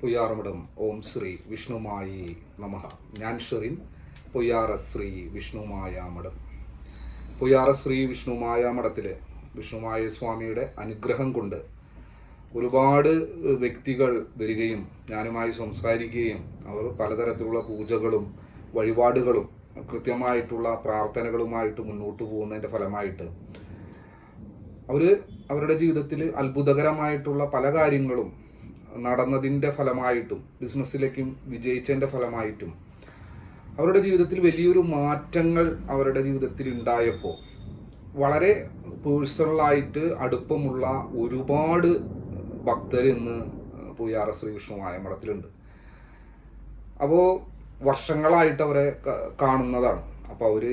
പൊയ്യാറമഠം. ഓം ശ്രീ വിഷ്ണുമായി നമഃ. ഞാൻ ഷെറിൻ പൊയ്യാറ ശ്രീ വിഷ്ണുമായ മഠം ശ്രീ വിഷ്ണുമായ മഠത്തിലെ വിഷ്ണുമായ സ്വാമിയുടെ അനുഗ്രഹം കൊണ്ട് ഒരുപാട് വ്യക്തികൾ വരികയും ഞാനുമായി സംസാരിക്കുകയും അവർ പലതരത്തിലുള്ള പൂജകളും വഴിപാടുകളും കൃത്യമായിട്ടുള്ള പ്രാർത്ഥനകളുമായിട്ട് മുന്നോട്ട് പോകുന്നതിന്റെ ഫലമായിട്ട് അവർ അവരുടെ ജീവിതത്തിൽ അത്ഭുതകരമായിട്ടുള്ള പല കാര്യങ്ങളും നടന്നതിന്റെ ഫലമായിട്ടും ബിസിനസ്സിലേക്കും വിജയിച്ചതിന്റെ ഫലമായിട്ടും അവരുടെ ജീവിതത്തിൽ വലിയൊരു മാറ്റങ്ങൾ അവരുടെ ജീവിതത്തിൽ ഉണ്ടായപ്പോൾ വളരെ പേഴ്സണലായിട്ട് അടുപ്പമുള്ള ഒരുപാട് ഭക്തർ ഇന്ന് പൂയാറ ശ്രീകൃഷ്ണമായ മഠത്തിലുണ്ട് അപ്പോൾ വർഷങ്ങളായിട്ട് അവരെ കാണുന്നതാണ്. അപ്പോൾ അവർ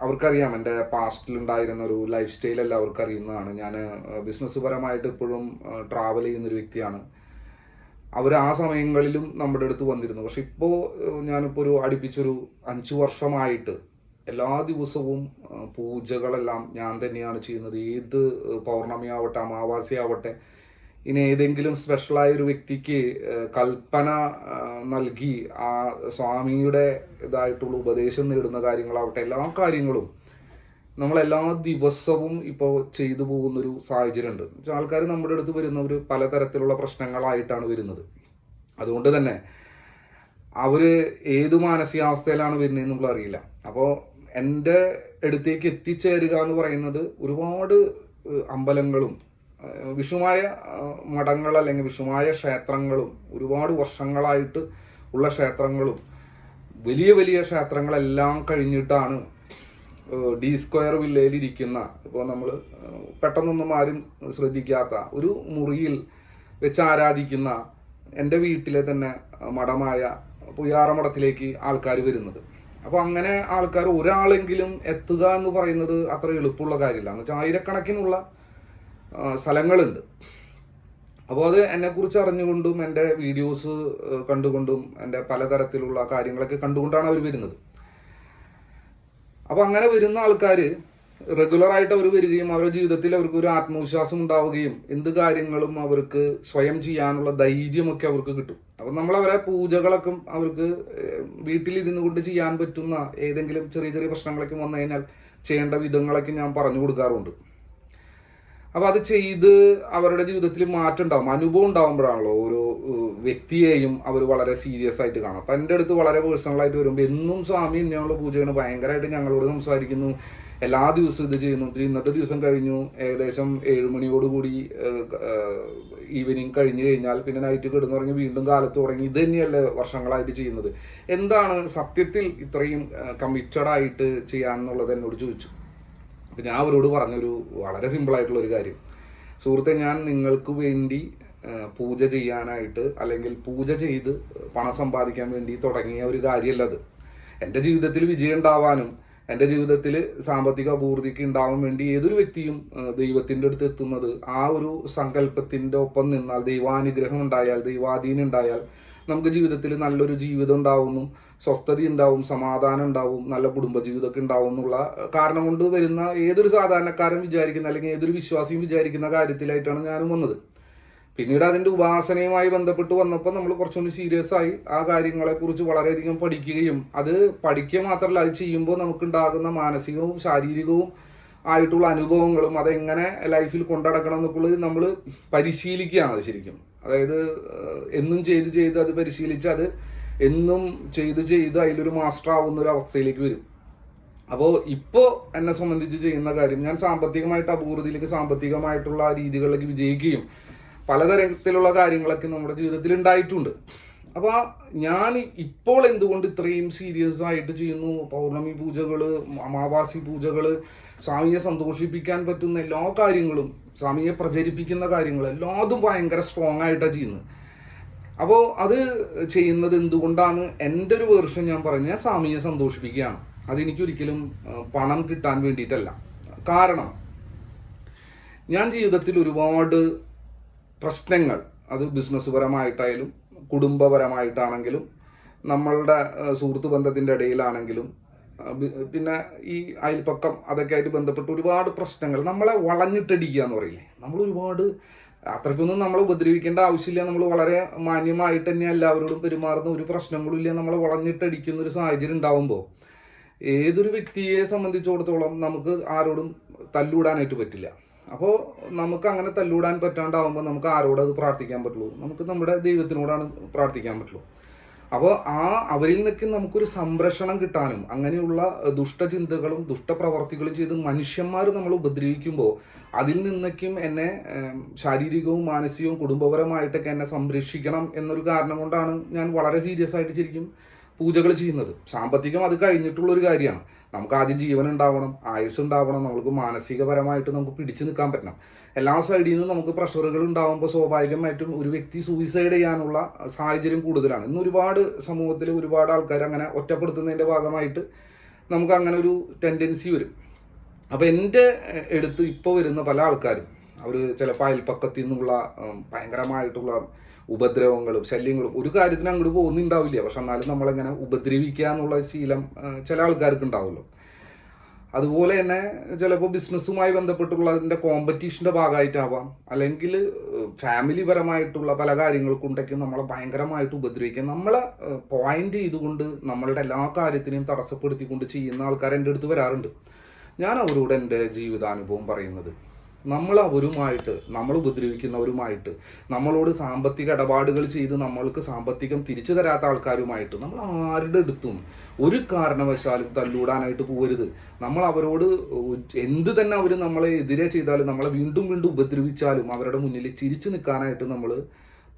അവർക്കറിയാം എന്റെ പാസ്റ്റിൽ ഉണ്ടായിരുന്ന ഒരു ലൈഫ് സ്റ്റൈൽ അവർക്കറിയുന്നതാണ്. അവർക്ക് ഞാൻ ബിസിനസ് പരമായിട്ട് ഇപ്പോഴും ട്രാവൽ ചെയ്യുന്നൊരു വ്യക്തിയാണ്. അവർ ആ സമയങ്ങളിലും നമ്മുടെ അടുത്ത് വന്നിരുന്നു. പക്ഷെ ഇപ്പോൾ ഞാനിപ്പോൾ ഒരു അടുപ്പിച്ചൊരു അഞ്ചു വർഷമായിട്ട് എല്ലാ ദിവസവും പൂജകളെല്ലാം ഞാൻ തന്നെയാണ് ചെയ്യുന്നത്. ഏത് പൗർണമി ആവട്ടെ അമാവാസി ആവട്ടെ ഇനി ഏതെങ്കിലും സ്പെഷ്യലായ ഒരു വ്യക്തിക്ക് കൽപ്പന നൽകി ആ സ്വാമിയുടെ ഇതായിട്ടുള്ള ഉപദേശം നേടുന്ന കാര്യങ്ങളാവട്ടെ എല്ലാ കാര്യങ്ങളും നമ്മൾ എല്ലാ ദിവസവും ഇപ്പോൾ ചെയ്തു പോകുന്നൊരു സാഹചര്യമുണ്ട്. ഉണ്ട് ആൾക്കാർ നമ്മുടെ അടുത്ത് വരുന്നവർ പലതരത്തിലുള്ള പ്രശ്നങ്ങളായിട്ടാണ് വരുന്നത്. അതുകൊണ്ട് തന്നെ അവർ ഏത് മാനസികാവസ്ഥയിലാണ് വരുന്നതെന്ന് നമ്മൾ അറിയില്ല. അപ്പോൾ എന്റെ അടുത്തേക്ക് എത്തിച്ചേരുക എന്ന് പറയുന്നത് ഒരുപാട് അമ്പലങ്ങളും വിഷുമായ മഠങ്ങൾ അല്ലെങ്കിൽ വിഷുമായ ക്ഷേത്രങ്ങളും ഒരുപാട് വർഷങ്ങളായിട്ട് ഉള്ള ക്ഷേത്രങ്ങളും വലിയ വലിയ ക്ഷേത്രങ്ങളെല്ലാം കഴിഞ്ഞിട്ടാണ് ഡി സ്ക്വയർ വില്ലയിൽ ഇരിക്കുന്ന ഇപ്പോൾ നമ്മൾ പെട്ടെന്നൊന്നും ആരും ശ്രദ്ധിക്കാത്ത ഒരു മുറിയിൽ വെച്ച് ആരാധിക്കുന്ന എന്റെ വീട്ടിലെ തന്നെ മഠമായ പുയ്യാറ മഠത്തിലേക്ക് ആൾക്കാർ വരുന്നത്. അപ്പോൾ അങ്ങനെ ആൾക്കാർ ഒരാളെങ്കിലും എത്തുക എന്ന് പറയുന്നത് അത്ര എളുപ്പമുള്ള കാര്യമില്ല. എന്ന് വെച്ചാൽ ആയിരക്കണക്കിനുള്ള സ്ഥലങ്ങളുണ്ട്. അപ്പോൾ അത് എന്നെക്കുറിച്ച് അറിഞ്ഞുകൊണ്ടും എന്റെ വീഡിയോസ് കണ്ടുകൊണ്ടും എന്റെ പലതരത്തിലുള്ള കാര്യങ്ങളൊക്കെ കണ്ടുകൊണ്ടാണ് അവർ വരുന്നത്. അപ്പോൾ അങ്ങനെ വരുന്ന ആൾക്കാർ റെഗുലർ ആയിട്ട് അവർ വരികയും അവരുടെ ജീവിതത്തിൽ അവർക്ക് ഒരു ആത്മവിശ്വാസം ഉണ്ടാവുകയും എന്ത് കാര്യങ്ങളും അവർക്ക് സ്വയം ചെയ്യാനുള്ള ധൈര്യമൊക്കെ അവർക്ക് കിട്ടും. അപ്പം നമ്മൾ അവരെ പൂജകളൊക്കെ അവർക്ക് വീട്ടിലിരുന്നു കൊണ്ട് ചെയ്യാൻ പറ്റുന്ന ഏതെങ്കിലും ചെറിയ ചെറിയ പ്രശ്നങ്ങളൊക്കെ വന്നു കഴിഞ്ഞാൽ ചെയ്യേണ്ട വിധങ്ങളൊക്കെ ഞാൻ പറഞ്ഞു കൊടുക്കാറുണ്ട്. അപ്പൊ അത് ചെയ്ത് അവരുടെ ജീവിതത്തിൽ മാറ്റം ഉണ്ടാവും അനുഭവം ഉണ്ടാവുമ്പോഴാണല്ലോ ഓരോ വ്യക്തിയെയും അവർ വളരെ സീരിയസ് ആയിട്ട് കാണും അപ്പൊ എന്റെ അടുത്ത് വളരെ പേഴ്സണൽ ആയിട്ട് വരുമ്പോൾ എന്നും സ്വാമി ഇങ്ങനെയുള്ള പൂജയാണ് ഭയങ്കരമായിട്ട് ഞങ്ങളോട് സംസാരിക്കുന്നു. എല്ലാ ദിവസവും ഇത് ചെയ്യുന്നു. ഇന്നത്തെ ദിവസം കഴിഞ്ഞു. ഏകദേശം ഏഴുമണിയോടുകൂടി ഈവനിങ് കഴിഞ്ഞു കഴിഞ്ഞാൽ പിന്നെ നൈറ്റ് കിടന്നുറങ്ങി വീണ്ടും കാലത്ത് തുടങ്ങി. ഇത് തന്നെയല്ലേ വർഷങ്ങളായിട്ട് ചെയ്യുന്നത്. എന്താണ് സത്യത്തിൽ ഇത്രയും കമ്മിറ്റഡ് ആയിട്ട് ചെയ്യാന്നുള്ളത് എന്നോട് ചോദിച്ചു. ഞാൻ അവരോട് പറഞ്ഞൊരു വളരെ സിമ്പിളായിട്ടുള്ള ഒരു കാര്യം. സുഹൃത്തെ ഞാൻ നിങ്ങൾക്ക് വേണ്ടി പൂജ ചെയ്യാനായിട്ട് അല്ലെങ്കിൽ പൂജ ചെയ്ത് പണം സമ്പാദിക്കാൻ വേണ്ടി തുടങ്ങിയ ഒരു കാര്യമല്ല അത്. എന്റെ ജീവിതത്തിൽ വിജയം ഉണ്ടാവാനും എന്റെ ജീവിതത്തിൽ സാമ്പത്തിക അപൂർത്തിക്ക് ഉണ്ടാവാൻ വേണ്ടി ഏതൊരു വ്യക്തിയും ദൈവത്തിന്റെ അടുത്ത് എത്തുന്നത് ആ ഒരു സങ്കല്പത്തിന്റെ ഒപ്പം നിന്നാൽ ദൈവാനുഗ്രഹം ഉണ്ടായാൽ ദൈവാധീനം ഉണ്ടായാൽ നമുക്ക് ജീവിതത്തിൽ നല്ലൊരു ജീവിതം ഉണ്ടാവുന്നു സ്വസ്ഥത ഉണ്ടാവും സമാധാനം ഉണ്ടാവും നല്ല കുടുംബജീവിതമൊക്കെ ഉണ്ടാവും എന്നുള്ള കാരണം കൊണ്ട് വരുന്ന ഏതൊരു സാധാരണക്കാരൻ വിചാരിക്കുന്ന അല്ലെങ്കിൽ ഏതൊരു വിശ്വാസിയും വിചാരിക്കുന്ന കാര്യത്തിലായിട്ടാണ് ഞാനും വന്നത്. പിന്നീട് അതിന്റെ ഉപാസനയുമായി ബന്ധപ്പെട്ട് വന്നപ്പോൾ നമ്മൾ കുറച്ചുകൂടി സീരിയസ് ആയി ആ കാര്യങ്ങളെക്കുറിച്ച് വളരെയധികം പഠിക്കുകയും അത് പഠിക്കുക മാത്രമല്ല അത് ചെയ്യുമ്പോൾ നമുക്കുണ്ടാകുന്ന മാനസികവും ശാരീരികവും ആയിട്ടുള്ള അനുഭവങ്ങളും അതെങ്ങനെ ലൈഫിൽ കൊണ്ടടക്കണം എന്നൊക്കെ നമ്മൾ പരിശീലിക്കുകയാണ് അത് ശരിക്കും. അതായത് എന്നും ചെയ്ത് ചെയ്ത് അത് പരിശീലിച്ച് അത് എന്നും ചെയ്ത് ചെയ്ത് അതിലൊരു മാസ്റ്റർ ആവുന്ന ഒരു അവസ്ഥയിലേക്ക് വരും. അപ്പോൾ ഇപ്പോൾ എന്നെ സംബന്ധിച്ച് ചെയ്യുന്ന കാര്യം ഞാൻ സാമ്പത്തികമായിട്ട് അപൂർവത്തിലേക്ക് സാമ്പത്തികമായിട്ടുള്ള രീതികളിലേക്ക് വിജയിക്കുകയും പലതരത്തിലുള്ള കാര്യങ്ങളൊക്കെ നമ്മുടെ ജീവിതത്തിൽ ഉണ്ടായിട്ടുണ്ട്. അപ്പോൾ ഞാൻ ഇപ്പോൾ എന്തുകൊണ്ട് ഇത്രയും സീരിയസ് ആയിട്ട് ചെയ്യുന്നു? പൗർണമി പൂജകൾ അമാവാസി പൂജകൾ സ്വാമിയെ സന്തോഷിപ്പിക്കാൻ പറ്റുന്ന എല്ലാ കാര്യങ്ങളും സ്വാമിയെ പ്രചരിപ്പിക്കുന്ന കാര്യങ്ങൾ എല്ലാതും ഭയങ്കര സ്ട്രോങ് ആയിട്ടാണ് ചെയ്യുന്നത്. അപ്പോൾ അത് ചെയ്യുന്നത് എന്തുകൊണ്ടാണ്? എന്റെ ഒരു വേർഷൻ ഞാൻ പറഞ്ഞ സ്വാമിയെ സന്തോഷിപ്പിക്കുകയാണ്. അതെനിക്കൊരിക്കലും പണം കിട്ടാൻ വേണ്ടിയിട്ടല്ല. കാരണം ഞാൻ ജീവിതത്തിൽ ഒരുപാട് പ്രശ്നങ്ങൾ അത് ബിസിനസ് പരമായിട്ടായാലും കുടുംബപരമായിട്ടാണെങ്കിലും നമ്മളുടെ സുഹൃത്തു ബന്ധത്തിന്റെ ഇടയിലാണെങ്കിലും പിന്നെ ഈ അയൽപ്പക്കം അതൊക്കെ ആയിട്ട് ബന്ധപ്പെട്ട് ഒരുപാട് പ്രശ്നങ്ങൾ നമ്മളെ വളഞ്ഞിട്ടടിക്കുക എന്ന് പറയില്ലേ? നമ്മൾ ഒരുപാട് അത്രയ്ക്കൊന്നും നമ്മളെ ഉപദ്രവിക്കേണ്ട ആവശ്യമില്ല. നമ്മൾ വളരെ മാന്യമായിട്ട് തന്നെ എല്ലാവരോടും പെരുമാറുന്ന ഒരു പ്രശ്നങ്ങളും ഇല്ല. നമ്മളെ വളഞ്ഞിട്ടടിക്കുന്ന ഒരു സാഹചര്യം ഉണ്ടാവുമ്പോൾ ഏതൊരു വ്യക്തിയെ സംബന്ധിച്ചിടത്തോളം നമുക്ക് ആരോടും തല്ലുവിടാനായിട്ട് പറ്റില്ല. അപ്പോൾ നമുക്ക് അങ്ങനെ തല്ലൂടാൻ പറ്റാണ്ടാവുമ്പോൾ നമുക്ക് ആരോട് അത് പ്രാർത്ഥിക്കാൻ പറ്റുള്ളൂ. നമുക്ക് നമ്മുടെ ദൈവത്തിനോടാണ് പ്രാർത്ഥിക്കാൻ പറ്റുള്ളൂ. അപ്പോൾ ആ അവരിൽ നിന്നൊക്കെ നമുക്കൊരു സംരക്ഷണം കിട്ടാനും അങ്ങനെയുള്ള ദുഷ്ടചിന്തകളും ദുഷ്ടപ്രവർത്തികളും ചെയ്ത് മനുഷ്യന്മാർ നമ്മൾ ഉപദ്രവിക്കുമ്പോൾ അതിൽ നിന്നൊക്കെയും എന്നെ ശാരീരികവും മാനസികവും കുടുംബപരമായിട്ടൊക്കെ എന്നെ സംരക്ഷിക്കണം എന്നൊരു കാരണം കൊണ്ടാണ് ഞാൻ വളരെ സീരിയസ് ആയിട്ട് ശരിക്കും പൂജകൾ ചെയ്യുന്നത്. സാമ്പത്തികം അത് കഴിഞ്ഞിട്ടുള്ള ഒരു കാര്യമാണ്. നമുക്ക് ആദ്യം ജീവൻ ഉണ്ടാവണം ആയുസ് ഉണ്ടാവണം നമുക്ക് മാനസികപരമായിട്ട് നമുക്ക് പിടിച്ചു നിൽക്കാൻ പറ്റണം. എല്ലാ സൈഡിൽ നിന്നും നമുക്ക് പ്രഷറുകൾ ഉണ്ടാകുമ്പോൾ സ്വാഭാവികമായിട്ടും ഒരു വ്യക്തി സൂയിസൈഡ് ചെയ്യാനുള്ള സാഹചര്യം കൂടുതലാണ്. ഇന്ന് ഒരുപാട് സമൂഹത്തിൽ ഒരുപാട് ആൾക്കാർ അങ്ങനെ ഒറ്റപ്പെടുത്തുന്നതിന്റെ ഭാഗമായിട്ട് നമുക്ക് അങ്ങനെ ഒരു ടെൻഡൻസി വരും. അപ്പോൾ എന്റെ എടുത്ത് ഇപ്പോൾ വരുന്ന പല ആൾക്കാരും അവർ ചിലപ്പോൾ അയൽപ്പക്കത്തിൽ നിന്നുള്ള ഭയങ്കരമായിട്ടുള്ള ഉപദ്രവങ്ങളും ശല്യങ്ങളും ഒരു കാര്യത്തിന് അങ്ങോട്ട് പോകുന്നുണ്ടാവില്ല. പക്ഷെ എന്നാലും നമ്മളെങ്ങനെ ഉപദ്രവിക്കുക എന്നുള്ള ശീലം ചില ആൾക്കാർക്ക് ഉണ്ടാവുമല്ലോ. അതുപോലെ തന്നെ ചിലപ്പോൾ ബിസിനസ്സുമായി ബന്ധപ്പെട്ടുള്ളതിന്റെ കോമ്പറ്റീഷന്റെ ഭാഗമായിട്ടാവാം. അല്ലെങ്കിൽ ഫാമിലി പരമായിട്ടുള്ള പല കാര്യങ്ങൾക്കുണ്ടെങ്കിൽ നമ്മളെ ഭയങ്കരമായിട്ട് ഉപദ്രവിക്കുക. നമ്മളെ പോയിന്റ് ചെയ്തുകൊണ്ട് നമ്മളുടെ എല്ലാ കാര്യത്തിനെയും തടസ്സപ്പെടുത്തിക്കൊണ്ട് ചെയ്യുന്ന ആൾക്കാർ എന്റെ അടുത്ത് വരാറുണ്ട്. ഞാൻ അവരോട് എന്റെ ജീവിതാനുഭവം പറയുന്നത് നമ്മൾ അവരുമായിട്ട് നമ്മൾ ഉപദ്രവിക്കുന്നവരുമായിട്ട് നമ്മളോട് സാമ്പത്തിക ഇടപാടുകൾ ചെയ്ത് നമ്മൾക്ക് സാമ്പത്തികം തിരിച്ചു തരാത്ത ആൾക്കാരുമായിട്ട് നമ്മൾ ആരുടെ അടുത്തും ഒരു കാരണവശാലും തല്ലൂടാനായിട്ട് പോകരുത്. നമ്മൾ അവരോട് എന്ത് തന്നെ അവർ നമ്മളെ എതിരെ ചെയ്താലും നമ്മളെ വീണ്ടും വീണ്ടും ഉപദ്രവിച്ചാലും അവരുടെ മുന്നിൽ ചിരിച്ചു നിൽക്കാനായിട്ട് നമ്മൾ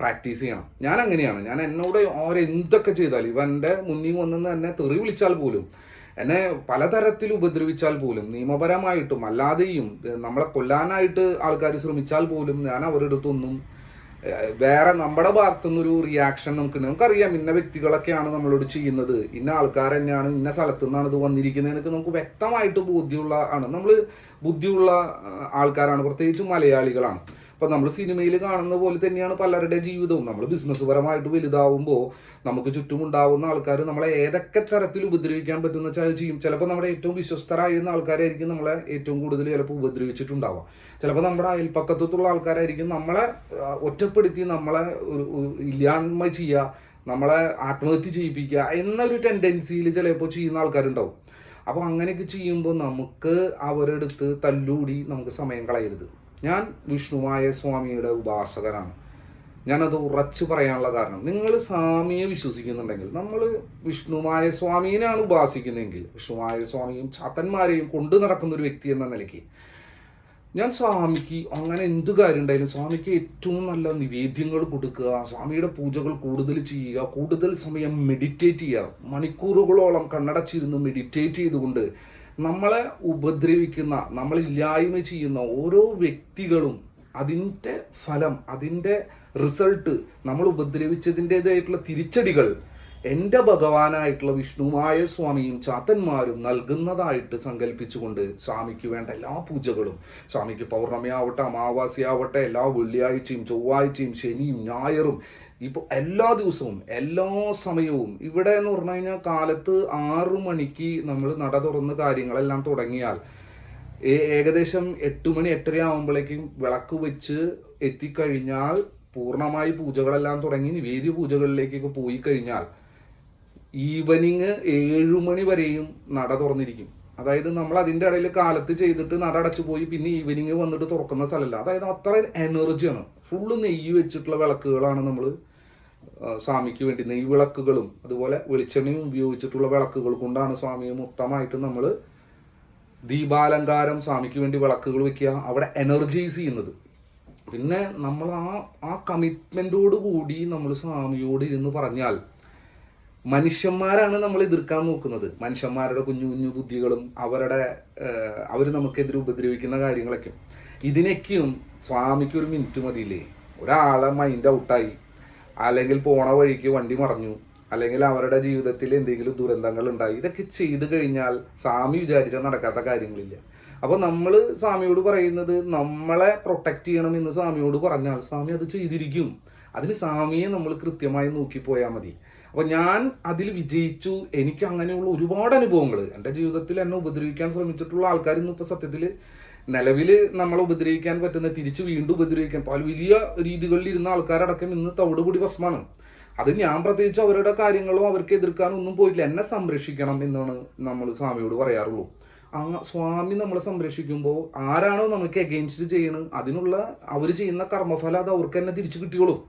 പ്രാക്ടീസ് ചെയ്യണം. ഞാൻ അങ്ങനെയാണ് ഞാൻ എന്നോട് അവരെന്തൊക്കെ ചെയ്താലും ഇവന്റെ മുന്നിൽ വന്നെന്ന് തന്നെ തെറി വിളിച്ചാൽ പോലും എന്നെ പലതരത്തിൽ ഉപദ്രവിച്ചാൽ പോലും നിയമപരമായിട്ടും അല്ലാതെയും നമ്മളെ കൊല്ലാനായിട്ട് ആൾക്കാർ ശ്രമിച്ചാൽ പോലും ഞാൻ അവരുടെ അടുത്തൊന്നും വേറെ നമ്മുടെ ഭാഗത്തുനിന്നൊരു റിയാക്ഷൻ നമുക്ക് നമുക്കറിയാം ഇന്ന വ്യക്തികളൊക്കെയാണ് നമ്മളോട് ചെയ്യുന്നത്. ഇന്ന ആൾക്കാർ തന്നെയാണ് ഇന്ന സ്ഥലത്തു നിന്നാണ് ഇത് വന്നിരിക്കുന്നത് എന്നൊക്കെ നമുക്ക് വ്യക്തമായിട്ട് ബുദ്ധിയുള്ള ആണ്. നമ്മൾ ബുദ്ധിയുള്ള ആൾക്കാരാണ്. പ്രത്യേകിച്ച് മലയാളികളാണ്. അപ്പോൾ നമ്മൾ സിനിമയിൽ കാണുന്ന പോലെ തന്നെയാണ് പലരുടെ ജീവിതവും. നമ്മൾ ബിസിനസ് പരമായിട്ട് വലുതാവുമ്പോൾ നമുക്ക് ചുറ്റുമുണ്ടാവുന്ന ആൾക്കാർ നമ്മളെ ഏതൊക്കെ തരത്തിൽ ഉപദ്രവിക്കാൻ പറ്റുന്ന വെച്ചാൽ അത് ചെയ്യും. ചിലപ്പോൾ നമ്മുടെ ഏറ്റവും വിശ്വസ്തരായിരുന്ന ആൾക്കാരായിരിക്കും നമ്മളെ ഏറ്റവും കൂടുതൽ ചിലപ്പോൾ ഉപദ്രവിച്ചിട്ടുണ്ടാവാം ചിലപ്പോൾ നമ്മുടെ അയൽപ്പക്കത്തുള്ള ആൾക്കാരായിരിക്കും നമ്മളെ ഒറ്റപ്പെടുത്തി നമ്മളെ ഒരു ഇല്ലായ്മ ചെയ്യുക നമ്മളെ ആത്മഹത്യ ചെയ്യിപ്പിക്കുക എന്നൊരു ടെൻഡൻസിയിൽ ചിലപ്പോൾ ചെയ്യുന്ന ആൾക്കാരുണ്ടാവും. അപ്പോൾ അങ്ങനെയൊക്കെ ചെയ്യുമ്പോൾ നമുക്ക് അവരെടുത്ത് തല്ലൂടി നമുക്ക് സമയം കളയരുത്. ഞാൻ വിഷ്ണുമായ സ്വാമിയുടെ ഉപാസകനാണ്. ഞാനത് ഉറച്ചു പറയാനുള്ള കാരണം നിങ്ങൾ സ്വാമിയെ വിശ്വസിക്കുന്നുണ്ടെങ്കിൽ നമ്മൾ വിഷ്ണുമായ സ്വാമീനെയാണ് ഉപാസിക്കുന്നതെങ്കിൽ വിഷ്ണുമായ സ്വാമിയും ചാത്തന്മാരെയും കൊണ്ടു നടക്കുന്ന ഒരു വ്യക്തി എന്ന നിലയ്ക്ക് ഞാൻ സ്വാമിക്ക് അങ്ങനെ എന്ത് കാര്യം ഉണ്ടായാലും സ്വാമിക്ക് ഏറ്റവും നല്ല നിവേദ്യങ്ങൾ കൊടുക്കുക സ്വാമിയുടെ പൂജകൾ കൂടുതൽ ചെയ്യുക കൂടുതൽ സമയം മെഡിറ്റേറ്റ് ചെയ്യുക മണിക്കൂറുകളോളം കണ്ണടച്ചിരുന്ന് മെഡിറ്റേറ്റ് ചെയ്തുകൊണ്ട് നമ്മളെ ഉപദ്രവിക്കുന്ന നമ്മളില്ലായ്മ ചെയ്യുന്ന ഓരോ വ്യക്തികളും അതിന്റെ ഫലം അതിന്റെ റിസൾട്ട് നമ്മൾ ഉപദ്രവിച്ചതിന്റെതായിട്ടുള്ള തിരിച്ചടികൾ എന്റെ ഭഗവാനായിട്ടുള്ള വിഷ്ണുമായ സ്വാമിയും ചാത്തന്മാരും നൽകുന്നതായിട്ട് സങ്കല്പിച്ചുകൊണ്ട് സ്വാമിക്ക് വേണ്ട എല്ലാ പൂജകളും സ്വാമിക്ക് പൗർണമി ആവട്ടെ അമാവാസി ആവട്ടെ എല്ലാ വെള്ളിയാഴ്ചയും ചൊവ്വാഴ്ചയും ശനിയും ഞായറും ഇപ്പോൾ എല്ലാ ദിവസവും എല്ലാ സമയവും ഇവിടെ എന്ന് പറഞ്ഞു കഴിഞ്ഞാൽ കാലത്ത് ആറു മണിക്ക് നമ്മൾ നട തുറന്ന് കാര്യങ്ങളെല്ലാം തുടങ്ങിയാൽ ഏകദേശം എട്ട് മണി എട്ടര ആകുമ്പോഴേക്കും വിളക്ക് വെച്ച് എത്തിക്കഴിഞ്ഞാൽ പൂർണമായി പൂജകളെല്ലാം തുടങ്ങി നിവേദ്യ പൂജകളിലേക്കൊക്കെ പോയി കഴിഞ്ഞാൽ ഈവനിങ് ഏഴു മണി വരെയും നട തുറന്നിരിക്കും. അതായത് നമ്മൾ അതിന്റെ ഇടയിൽ കാലത്ത് ചെയ്തിട്ട് നട അടച്ചു പോയി പിന്നെ ഈവനിങ് വന്നിട്ട് തുറക്കുന്ന സ്ഥലമല്ല. അതായത് അത്ര എനർജിയാണ് ഫുള്ള് നെയ്യ് വെച്ചിട്ടുള്ള വിളക്കുകളാണ് നമ്മൾ സ്വാമിക്ക് വേണ്ടി നെയ്യ് വിളക്കുകളും അതുപോലെ വെളിച്ചെണ്ണയും ഉപയോഗിച്ചിട്ടുള്ള വിളക്കുകൾ കൊണ്ടാണ് സ്വാമിയെ മൊത്തമായിട്ട് നമ്മൾ ദീപാലങ്കാരം സ്വാമിക്ക് വേണ്ടി വിളക്കുകൾ വെക്കുക അവിടെ എനർജൈസ് ചെയ്യുന്നത്. പിന്നെ നമ്മൾ ആ ആ കമ്മിറ്റ്മെന്റോട് കൂടി നമ്മൾ സ്വാമിയോട് ഇരുന്ന് പറഞ്ഞാൽ മനുഷ്യന്മാരാണ് നമ്മൾ എതിർക്കാൻ നോക്കുന്നത്. മനുഷ്യന്മാരുടെ കുഞ്ഞു കുഞ്ഞു ബുദ്ധികളും അവരുടെ അവർ നമുക്കെതിരെ ഉപദ്രവിക്കുന്ന കാര്യങ്ങളൊക്കെ. ഇതിനൊക്കെയും സ്വാമിക്ക് ഒരു മിനിറ്റ് മതിയില്ലേ? ഒരാളെ മൈൻഡ് ഔട്ടായി അല്ലെങ്കിൽ പോണ വഴിക്ക് വണ്ടി മറഞ്ഞു. അല്ലെങ്കിൽ അവരുടെ ജീവിതത്തിൽ എന്തെങ്കിലും ദുരന്തങ്ങൾ ഉണ്ടായി. ഇതൊക്കെ ചെയ്തു കഴിഞ്ഞാൽ സ്വാമി വിചാരിച്ചാൽ നടക്കാത്ത കാര്യങ്ങളില്ല. അപ്പോൾ നമ്മൾ സ്വാമിയോട് പറയുന്നത് നമ്മളെ പ്രൊട്ടക്റ്റ് ചെയ്യണം എന്ന് സ്വാമിയോട് പറഞ്ഞാൽ സ്വാമി അത് ചെയ്തിരിക്കും. അതിന് സ്വാമിയെ നമ്മൾ കൃത്യമായി നോക്കിപ്പോയാൽ മതി. അപ്പോൾ ഞാൻ അതിൽ വിജയിച്ചു. എനിക്ക് അങ്ങനെയുള്ള ഒരുപാട് അനുഭവങ്ങൾ എന്റെ ജീവിതത്തിൽ എന്നെ ഉപദ്രവിക്കാൻ ശ്രമിച്ചിട്ടുള്ള ആൾക്കാരൊന്നും ഇപ്പോൾ സത്യത്തിൽ നിലവിൽ നമ്മളെ ഉപദ്രവിക്കാൻ പറ്റുന്ന തിരിച്ച് വീണ്ടും ഉപദ്രവിക്കാൻ പല വലിയ രീതികളിൽ ഇരുന്ന ആൾക്കാരടക്കം ഇന്ന് തവിടുപൊടി ഭസ്മാണ്. അത് ഞാൻ പ്രത്യേകിച്ച് അവരുടെ കാര്യങ്ങളും അവർക്ക് എതിർക്കാൻ ഒന്നും പോയിട്ടില്ല. എന്നെ സംരക്ഷിക്കണം എന്നാണ് നമ്മൾ സ്വാമിയോട് പറയാറുള്ളൂ. ആ സ്വാമി നമ്മളെ സംരക്ഷിക്കുമ്പോൾ ആരാണോ നമുക്ക് എഗെയിൻസ്റ്റ് ചെയ്യണത് അതിനുള്ള അവർ ചെയ്യുന്ന കർമ്മഫലം അത് അവർക്ക് തന്നെ തിരിച്ചു കിട്ടിയോളും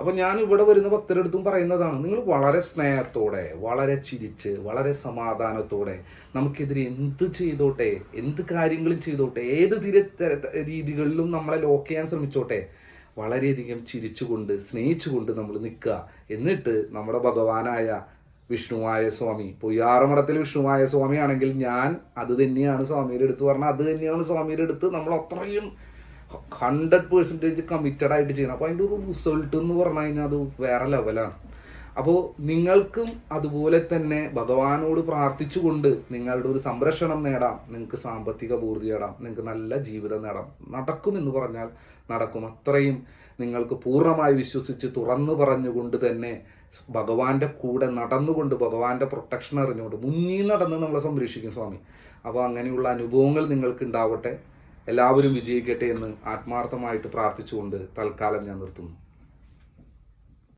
അപ്പൊ ഞാൻ ഇവിടെ വരുന്ന ഭക്തരെടുത്തും പറയുന്നതാണ് നിങ്ങൾ വളരെ സ്നേഹത്തോടെ വളരെ ചിരിച്ച് വളരെ സമാധാനത്തോടെ നമുക്കെതിരെ എന്ത് ചെയ്തോട്ടെ എന്ത് കാര്യങ്ങളും ചെയ്തോട്ടെ ഏത് തിര രീതികളിലും നമ്മളെ ലോക്ക് ചെയ്യാൻ ശ്രമിച്ചോട്ടെ വളരെയധികം ചിരിച്ചുകൊണ്ട് സ്നേഹിച്ചുകൊണ്ട് നമ്മൾ നിൽക്കുക. എന്നിട്ട് നമ്മുടെ ഭഗവാനായ വിഷ്ണുവായ സ്വാമി പൊയ്യാറമഠത്തിൽ വിഷ്ണുവായ സ്വാമിയാണെങ്കിൽ ഞാൻ അത് തന്നെയാണ് സ്വാമിയുടെ അടുത്ത് പറഞ്ഞാൽ അത് തന്നെയാണ് സ്വാമിയുടെ അടുത്ത് നമ്മൾ അത്രയും ഹൺഡ്രഡ് പേഴ്സന്റേജ് കമ്മിറ്റഡ് ആയിട്ട് ചെയ്യണം. അപ്പോൾ അതിന്റെ ഒരു റിസൾട്ട് എന്ന് പറഞ്ഞു കഴിഞ്ഞാൽ അത് വേറെ ലെവലാണ് അപ്പോൾ നിങ്ങൾക്കും അതുപോലെ തന്നെ ഭഗവാനോട് പ്രാർത്ഥിച്ചുകൊണ്ട് നിങ്ങളുടെ ഒരു സംരക്ഷണം നേടാം. നിങ്ങൾക്ക് സാമ്പത്തിക പൂർത്തി നേടാം. നിങ്ങൾക്ക് നല്ല ജീവിതം നേടാം. നടക്കുമെന്ന് പറഞ്ഞാൽ നടക്കും. അത്രയും നിങ്ങൾക്ക് പൂർണമായി വിശ്വസിച്ച് തുറന്നു പറഞ്ഞുകൊണ്ട് തന്നെ ഭഗവാന്റെ കൂടെ നടന്നുകൊണ്ട് ഭഗവാന്റെ പ്രൊട്ടക്ഷൻ അറിഞ്ഞുകൊണ്ട് മുന്നിൽ നടന്ന് നമ്മളെ സംരക്ഷിക്കും സ്വാമി. അപ്പോൾ അങ്ങനെയുള്ള അനുഭവങ്ങൾ നിങ്ങൾക്ക് ഉണ്ടാവട്ടെ എല്ലാവരും വിജയിക്കട്ടെ എന്ന് ആത്മാർത്ഥമായിട്ട് പ്രാർത്ഥിച്ചുകൊണ്ട് തൽക്കാലം ഞാൻ നിർത്തുന്നു.